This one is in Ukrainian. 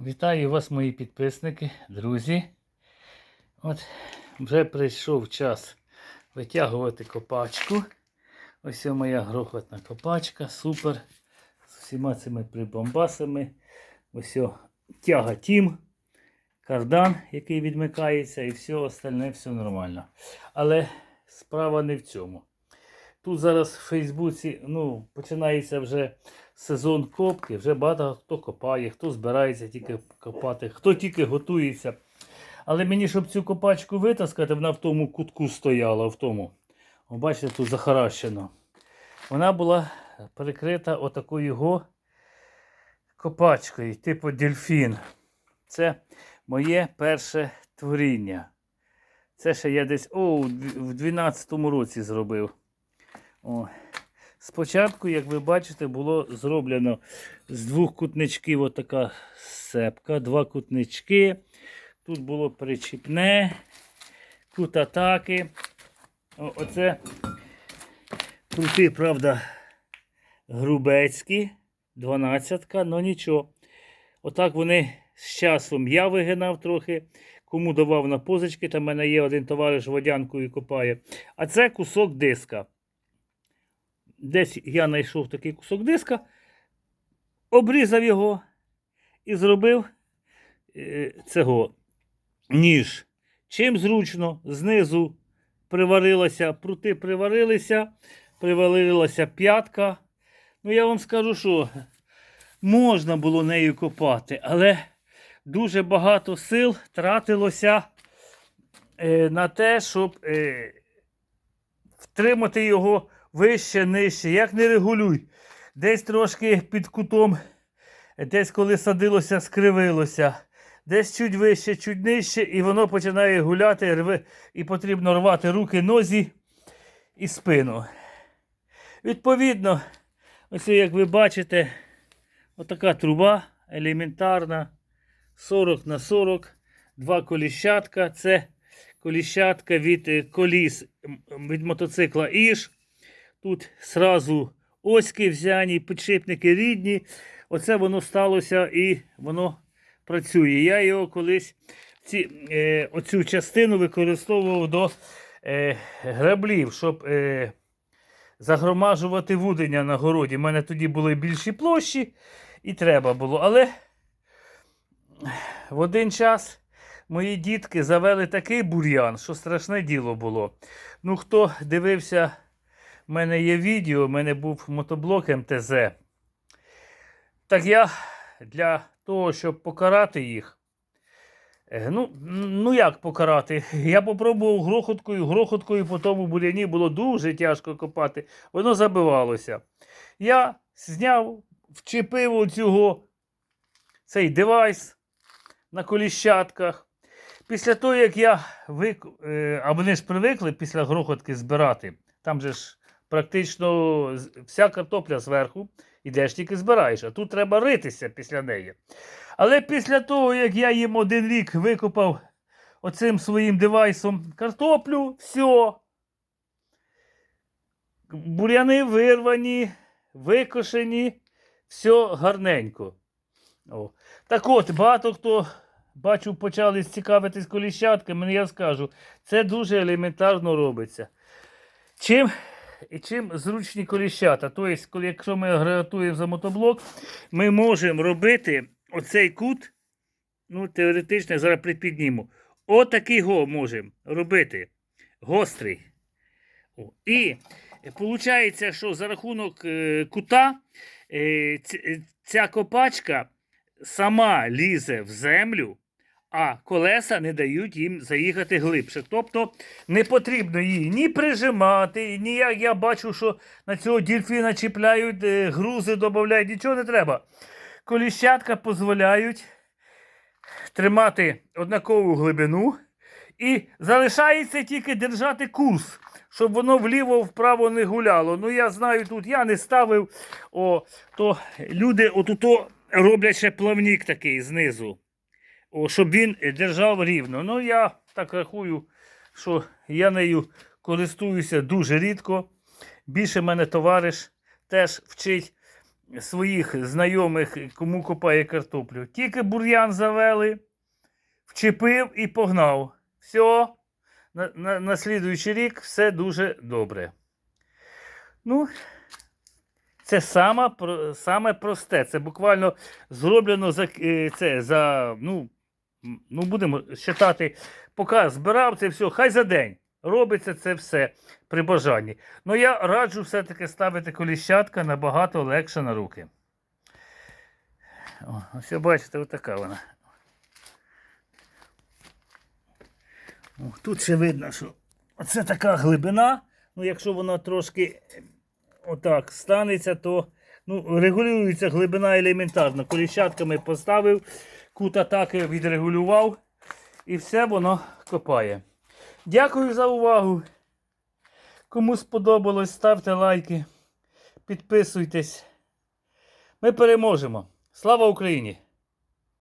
Вітаю вас, мої підписники, друзі. От вже прийшов час витягувати копачку. Ось моя грохотна копачка, супер. З усіма цими прибамбасами. Ось тяга тім, кардан, який відмикається, і все остальне все нормально. Але справа не в цьому. Тут зараз в Фейсбуці ну, починається вже сезон копки, вже багато хто копає, хто збирається тільки копати, хто тільки готується. Але мені, щоб цю копачку витаскати, вона в тому кутку стояла, в тому. О, бачите, тут захаращено. Вона була перекрита отакою го копачкою, типу дельфін. Це моє перше творіння. Це ще я десь о, в 12-му році зробив. О. Спочатку, як ви бачите, було зроблено з двох кутничків отака сепка, два кутнички. Тут було причіпне, кут атаки. О, оце крути, правда, грубецькі, 12-ка, але нічого. Отак вони з часом я вигинав трохи, кому давав на позички, там в мене є один товариш водянкою копає. А це кусок диска. Десь я знайшов такий кусок диска, обрізав його і зробив е, цього ніж. Чим зручно, знизу приварилася, прути приварилися, приварилася п'ятка. Ну, я вам скажу, що можна було нею копати, але дуже багато сил тратилося е, на те, щоб е, втримати його вище, нижче, як не регулюй. Десь трошки під кутом, десь коли садилося, скривилося, десь чуть вище, чуть нижче, і воно починає гуляти, рве, і потрібно рвати руки, нозі і спину. Відповідно, ось як ви бачите, отака труба елементарна, 40 на 40, два коліщатка. Це коліщатка від е, коліс від мотоцикла Іж. Тут сразу оськи взяні, підшипники рідні. Оце воно сталося і воно працює. Я його колись ці, е, оцю частину використовував до е, граблів, щоб е, загромажувати вудення на городі. У мене тоді були більші площі і треба було. Але в один час мої дітки завели такий бур'ян, що страшне діло було. Ну, хто дивився. У мене є відео, у мене був мотоблок МТЗ. Так я для того, щоб покарати їх. е, Ну, ну як покарати? Я попробував грохоткою, грохоткою по тому буряні було дуже тяжко копати. Воно забивалося. Я зняв, вчепив оцього цей девайс на коліщатках. Після того, як я вик... е, а вони ж привикли після грохотки збирати. Там же ж практично вся картопля зверху, ідеш тільки збираєш, а тут треба ритися після неї. Але після того, як я їм один рік викопав оцим своїм девайсом картоплю, все. Буряни вирвані, викошені, все гарненько. О. Так от, багато хто, бачу, почали цікавитись коліщатками, я скажу, це дуже елементарно робиться. Чим і чим зручні коліщата. Тобто, якщо ми агрегатуємо за мотоблок, ми можемо робити оцей кут, ну, теоретично, зараз припідніму. Отакий го можемо робити. Гострий. О. І виходить, що за рахунок е, кута е, е, ця копачка сама лізе в землю, а колеса не дають їм заїхати глибше. Тобто не потрібно її ні прижимати, ні як я бачу, що на цього дільфіна чіпляють, е, грузи додають, нічого не треба. Коліщатка дозволяють тримати однакову глибину і залишається тільки держати курс, щоб воно вліво-вправо не гуляло. Ну я знаю, тут я не ставив, о, то люди отуто роблять ще плавник такий знизу щоб він держав рівно. Ну, я так рахую, що я нею користуюся дуже рідко. Більше мене товариш теж вчить своїх знайомих, кому копає картоплю. Тільки бур'ян завели, вчепив і погнав. Все, на, на, на слідуючий рік все дуже добре. Ну, це саме, саме просте. Це буквально зроблено за, е, це, за ну, ну, будемо вважати, поки збирав це все, хай за день. Робиться це все при бажанні. Ну я раджу все-таки ставити коліщатка набагато легше на руки. О, ось бачите, отака вона. О, тут ще видно, що це така глибина. Ну, якщо вона трошки е, отак станеться, то ну, регулюється глибина елементарно. Коліщатками поставив, кут атаки відрегулював і все воно копає. Дякую за увагу. Кому сподобалось, ставте лайки, підписуйтесь. Ми переможемо. Слава Україні!